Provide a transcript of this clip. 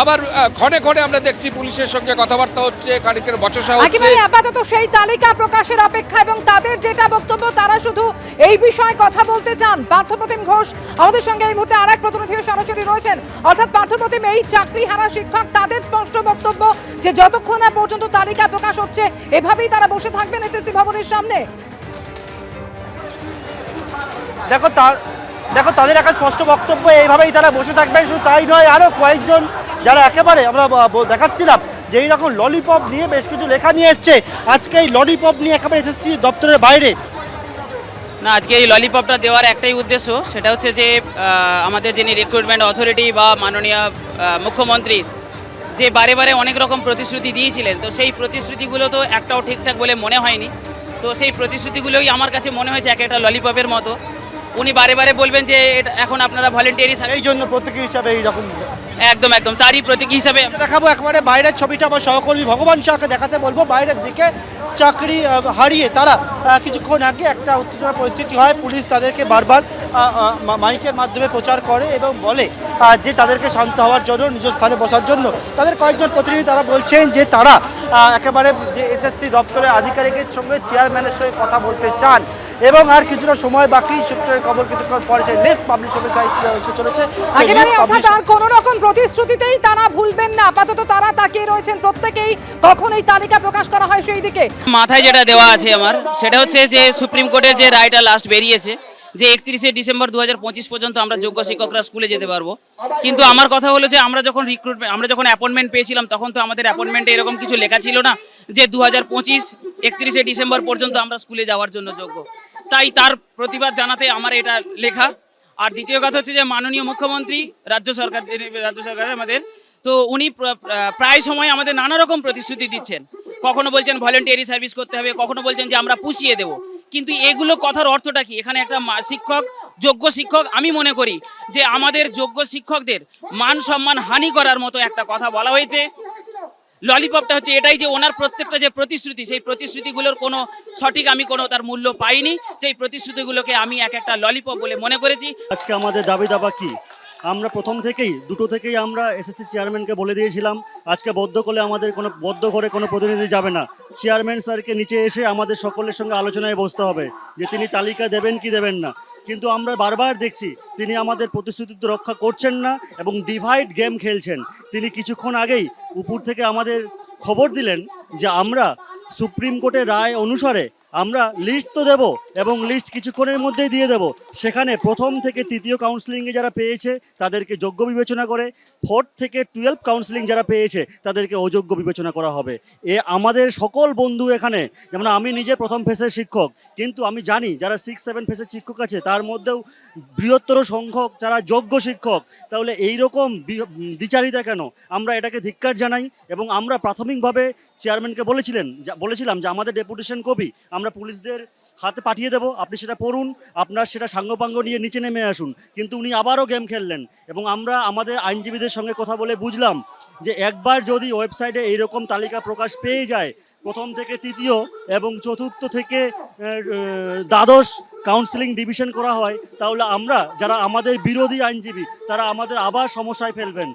আবার ক্ষণে ক্ষণে আমরা দেখছি পুলিশের সঙ্গে কথাবার্তা হচ্ছে খানিকের বচসা হচ্ছে। আপাতত সেই তালিকা প্রকাশের অপেক্ষা এবং তাদের যেটা বক্তব্য তারা শুধু এই বিষয়ে কথা বলতে চান। পার্থপ্রতিম ঘোষ আমাদের সঙ্গে এই মুহূর্তে আর এক প্রতিনিধি সরাসরি রয়েছেন। অর্থাৎ পার্থপ্রতিম এই চাকরি হারা শিক্ষক তাদের স্পষ্ট বক্তব্য যে যতক্ষণ না পর্যন্ত তালিকা প্রকাশ হচ্ছে এভাবেই তারা বসে থাকবেন এসএসসি ভবনের সামনে। দেখো তার দেখো তাদের একটা স্পষ্ট বক্তব্য এইভাবেই তারা বসে থাকবেন। শুধু তাই নয় আরও কয়েকজন যারা একেবারে আমরা দেখাচ্ছিলাম যে এইরকম ললিপপ নিয়ে বেশ কিছু লেখা নিয়ে এসছে আজকে এই ললিপপ নিয়ে একেবারে এসএসসি দপ্তরের বাইরে। না আজকে এই ললিপপটা দেওয়ার একটাই উদ্দেশ্য সেটা হচ্ছে যে আমাদের যিনি রিক্রুটমেন্ট অথরিটি বা মাননীয় মুখ্যমন্ত্রী যে বারে বারে অনেক রকম প্রতিশ্রুতি দিয়েছিলেন তো সেই প্রতিশ্রুতিগুলো তো একটাও ঠিকঠাক বলে মনে হয়নি। তো সেই প্রতিশ্রুতিগুলোই আমার কাছে মনে হয়েছে এক একটা ললিপপের মতো। উনি বারে বারে বলবেন যে এখন আপনারা ভলেন্টিয়ারি এই জন্য প্রত্যেকে হিসাবে এইরকম একদম একদম। তারই প্রতীক হিসাবে দেখাবো একবারে বাইরের ছবিটা আমার সহকর্মী ভগবান শাহকে দেখাতে বলব। বাইরের দিকে চাকরি হারিয়ে তারা কিছুক্ষণ আগে একটা উত্তেজনা পরিস্থিতি হয়। পুলিশ তাদেরকে বারবার মাইকের মাধ্যমে প্রচার করে এবং বলে যে তাদেরকে শান্ত হওয়ার জন্য নিজ স্থানে বসার জন্য। তাদের কয়েকজন প্রতিনিধি তারা বলছেন যে তারা একেবারে যে এসএসসি দপ্তরের আধিকারিকের সঙ্গে চেয়ারম্যানের সঙ্গে কথা বলতে চান এবং আর কিছুটা সময় বাকি সূত্রের খবর কিছুক্ষণ পরে লিস্ট পাবলিশ হতে চাই চলেছে। আর কোনো রকম প্রতিশ্রুতিতেই তারা ভুলবেন না। আপাতত তারা তাকিয়ে রয়েছেন প্রত্যেকেই। কখন এই তালিকা প্রকাশ করা হয় সেই দিকে মাথায় যেটা দেওয়া আছে আমার, সেটা হচ্ছে যে সুপ্রিম কোর্টের যে রায়টা লাস্ট বেরিয়েছে, যে একত্রিশে ডিসেম্বর দু হাজার পঁচিশ পর্যন্ত আমরা যোগ্য শিক্ষকরা স্কুলে যেতে পারব। কিন্তু আমার কথা হলো যে আমরা যখন রিক্রুটমেন্ট আমরা যখন অ্যাপয়েন্টমেন্ট পেয়েছিলাম, তখন তো আমাদের অ্যাপয়েন্টমেন্টে এরকম কিছু লেখা ছিল না, যে দু হাজার পঁচিশ একত্রিশে ডিসেম্বর পর্যন্ত আমরা স্কুলে যাওয়ার জন্য যোগ্য। তাই তার প্রতিবাদ জানাতে আমার এটা লেখা। আর দ্বিতীয় কথা হচ্ছে যে মাননীয় মুখ্যমন্ত্রী, রাজ্য সরকার রাজ্য সরকারের আমাদের, তো উনি প্রায় সময় আমাদের নানা রকম প্রতিশ্রুতি দিচ্ছেন। কখনো বলছেন ভলেন্টিয়ারি সার্ভিস করতে হবে, কখনো বলছেন যে আমরা পুষিয়ে দেব। কিন্তু এগুলো কথার অর্থটা কি? এখানে একটা শিক্ষক, যোগ্য শিক্ষক, আমি মনে করি যে আমাদের যোগ্য শিক্ষকদের মান সম্মান হানি করার মতো একটা কথা বলা হয়েছে। ললিপপটা হচ্ছে এটাই যে ওনার প্রত্যেকটা যে প্রতিশ্রুতি, সেই প্রতিশ্রুতিগুলোর কোনো সঠিক আমি কোনো তার মূল্য পাইনি। সেই প্রতিশ্রুতিগুলোকে আমি এক একটা ললিপপ বলে মনে করেছি। আজকে আমাদের দাবি দাবা কি? আমরা প্রথম থেকেই, দুটো থেকেই আমরা এসএসসি চেয়ারম্যানকে বলে দিয়েছিলাম, আজকে বদ্ধ করলে আমাদের কোনো, বদ্ধ করে কোনো প্রতিনিধি যাবে না। চেয়ারম্যান স্যারকে নিচে এসে আমাদের সকলের সঙ্গে আলোচনায় বসতে হবে, যে তিনি তালিকা দেবেন কি দেবেন না। কিন্তু আমরা বারবার দেখছি তিনি আমাদের প্রতিশ্রুতি রক্ষা করছেন না এবং ডিভাইড গেম খেলছেন। তিনি কিছুক্ষণ আগেই উপর থেকে আমাদের খবর দিলেন যে আমরা সুপ্রিম কোর্টের রায় অনুসারে আমরা লিস্ট তো দেব এবং লিস্ট কিছুক্ষণের মধ্যেই দিয়ে দেব। সেখানে প্রথম থেকে তৃতীয় কাউন্সিলিংয়ে যারা পেয়েছে, তাদেরকে যোগ্য বিবেচনা করে। ফোর্থ থেকে টুয়েলভ কাউন্সিলিং যারা পেয়েছে, তাদেরকে অযোগ্য বিবেচনা করা হবে। এ আমাদের সকল বন্ধু এখানে, যেমন আমি নিজে প্রথম ফেসের শিক্ষক, কিন্তু আমি জানি যারা সিক্স সেভেন ফেসের শিক্ষক আছে, তার মধ্যেও বৃহত্তর সংখ্যক যারা যোগ্য শিক্ষক, তাহলে এই রকম বি- দ্বিচারিতা কেন? আমরা এটাকে ধিক্কার জানাই এবং আমরা প্রাথমিকভাবে চেয়ারম্যানকে বলেছিলেন বলেছিলাম যে আমাদের ডেপুটেশন কপি আমরা পুলিশদের হাতে পাঠিয়ে দেবো, আপনি সেটা পড়ুন, আপনার সেটা সাঙ্গপাঙ্গ নিয়ে নিচে নেমে আসুন। কিন্তু উনি আবারও গেম খেললেন এবং আমরা আমাদের আইনজীবীদের সঙ্গে কথা বলে বুঝলাম যে একবার যদি ওয়েবসাইটে এইরকম তালিকা প্রকাশ পেয়ে যায়, প্রথম থেকে তৃতীয় এবং চতুর্থ থেকে দ্বাদশ কাউন্সিলিং ডিভিশন করা হয়, তাহলে আমরা যারা আমাদের বিরোধী আইনজীবী, তারা আমাদের আবার সমস্যায় ফেলবেন।